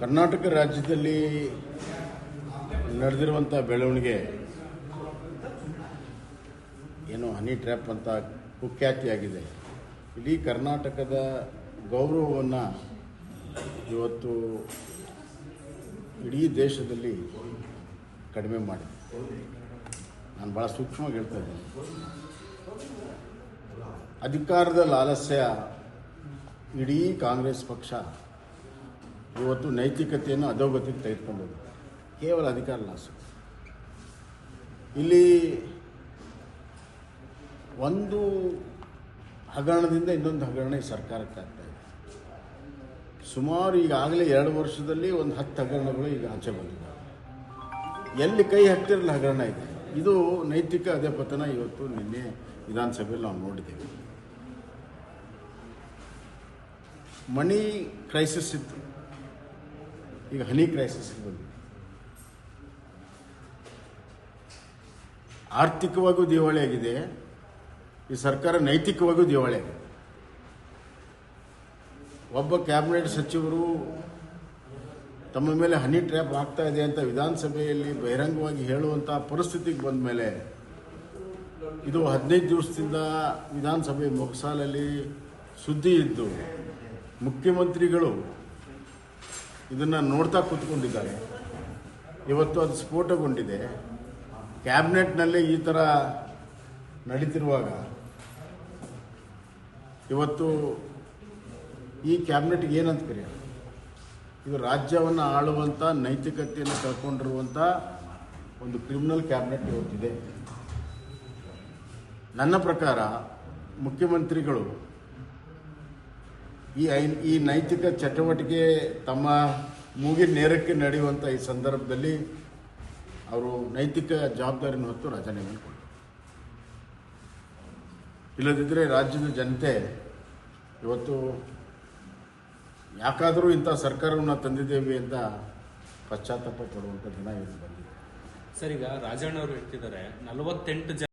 ಕರ್ನಾಟಕ ರಾಜ್ಯದಲ್ಲಿ ನಡೆದಿರುವಂಥ ಬೆಳವಣಿಗೆ ಏನು ಹನಿ ಟ್ರ್ಯಾಪ್ ಅಂತ ಕುಖ್ಯಾತಿಯಾಗಿದೆ. ಇಡೀ ಕರ್ನಾಟಕದ ಗೌರವವನ್ನು ಇವತ್ತು ಇಡೀ ದೇಶದಲ್ಲಿ ಕಡಿಮೆ ಮಾಡಿದೆ. ನಾನು ಭಾಳ ಸೂಕ್ಷ್ಮವಾಗಿ ಹೇಳ್ತಾ ಇದ್ದೀನಿ. ಅಧಿಕಾರದ ಲಾಲಸ್ಯ ಇಡೀ ಕಾಂಗ್ರೆಸ್ ಪಕ್ಷ ಇವತ್ತು ನೈತಿಕತೆಯನ್ನು ಅಧೋಗತಿಗೆ ತೆಗೆದುಕೊಂಡು ಕೇವಲ ಅಧಿಕಾರ ಲಾಸು ಇಲ್ಲಿ ಒಂದು ಹಗರಣದಿಂದ ಇನ್ನೊಂದು ಹಗರಣ ಈ ಸರ್ಕಾರಕ್ಕೆ ಆಗ್ತಾ ಇದೆ. ಸುಮಾರು ಈಗಾಗಲೇ ಎರಡು ವರ್ಷದಲ್ಲಿ ಒಂದು ಹತ್ತು ಹಗರಣಗಳು ಈಗ ಆಚೆ ಬಂದಿದೆ. ಎಲ್ಲಿ ಕೈ ಹತ್ತಿರ ಹಗರಣ ಇದೆ. ಇದು ನೈತಿಕ ಅಧಪತನ ಇವತ್ತು ನಿನ್ನೆ ವಿಧಾನಸಭೆಯಲ್ಲಿ ನಾವು ನೋಡಿದ್ದೇವೆ. ಮಣಿ ಕ್ರೈಸಿಸ್ ಇತ್ತು. ಈಗ ಹನಿ ಕ್ರೈಸಿಸ್ ಬಂದಿದೆ ಆರ್ಥಿಕವಾಗೂ ದಿವಾಳಿಯಾಗಿದೆ ಈ ಸರ್ಕಾರ ನೈತಿಕವಾಗೂ ದಿವಾಳಿಯಾಗಿದೆ ಒಬ್ಬ ಕ್ಯಾಬಿನೆಟ್ ಸಚಿವರು ತಮ್ಮ ಮೇಲೆ ಹನಿ ಟ್ರ್ಯಾಪ್ ಆಗ್ತಾ ಇದೆ ಅಂತ ವಿಧಾನಸಭೆಯಲ್ಲಿ ಬಹಿರಂಗವಾಗಿ ಹೇಳುವಂಥ ಪರಿಸ್ಥಿತಿಗೆ ಬಂದ ಮೇಲೆ ಇದು ಹದಿನೈದು ದಿವಸದಿಂದ ವಿಧಾನಸಭೆ ಮೊಗಸಾಲಲ್ಲಿ ಸುದ್ದಿ ಇದ್ದು ಮುಖ್ಯಮಂತ್ರಿಗಳು ಇದನ್ನು ನೋಡ್ತಾ ಕೂತ್ಕೊಂಡಿದ್ದಾರೆ. ಇವತ್ತು ಅದು ಸ್ಫೋಟಗೊಂಡಿದೆ. ಕ್ಯಾಬಿನೆಟ್ನಲ್ಲಿ ಈ ಥರ ನಡೀತಿರುವಾಗ ಇವತ್ತು ಈ ಕ್ಯಾಬಿನೆಟ್ಗೆ ಏನಂತ ಕರೆಯೋದು ಇದು ರಾಜ್ಯವನ್ನು ಆಳುವಂಥ ನೈತಿಕತೆಯನ್ನು ಕಳ್ಕೊಂಡಿರುವಂಥ ಒಂದು ಕ್ರಿಮಿನಲ್ ಕ್ಯಾಬಿನೆಟ್ ಇವತ್ತಿದೆ. ನನ್ನ ಪ್ರಕಾರ ಮುಖ್ಯಮಂತ್ರಿಗಳು ಈ ಈ ನೈತಿಕ ಚಟುವಟಿಕೆ ತಮ್ಮ ಮೂಗಿನ ನೇರಕ್ಕೆ ನಡೆಯುವಂಥ ಈ ಸಂದರ್ಭದಲ್ಲಿ ಅವರು ನೈತಿಕ ಜವಾಬ್ದಾರಿನ ಹೊತ್ತು ರಾಜೀನಾಮೆ ಕೊಟ್ಟರು. ಇಲ್ಲದಿದ್ದರೆ ರಾಜ್ಯದ ಜನತೆ ಇವತ್ತು ಯಾಕಾದರೂ ಇಂಥ ಸರ್ಕಾರವನ್ನು ತಂದಿದ್ದೇವೆ ಅಂತ ಪಶ್ಚಾತ್ತಾಪ ಪಡುವಂಥ ದಿನ ಇದು ಬಂದಿದೆ. ಸರ್, ಈಗ ರಾಜಣ್ಣ ಅವರು ಹೇಳ್ತಿದ್ದಾರೆ, ನಲವತ್ತೆಂಟು ಜನ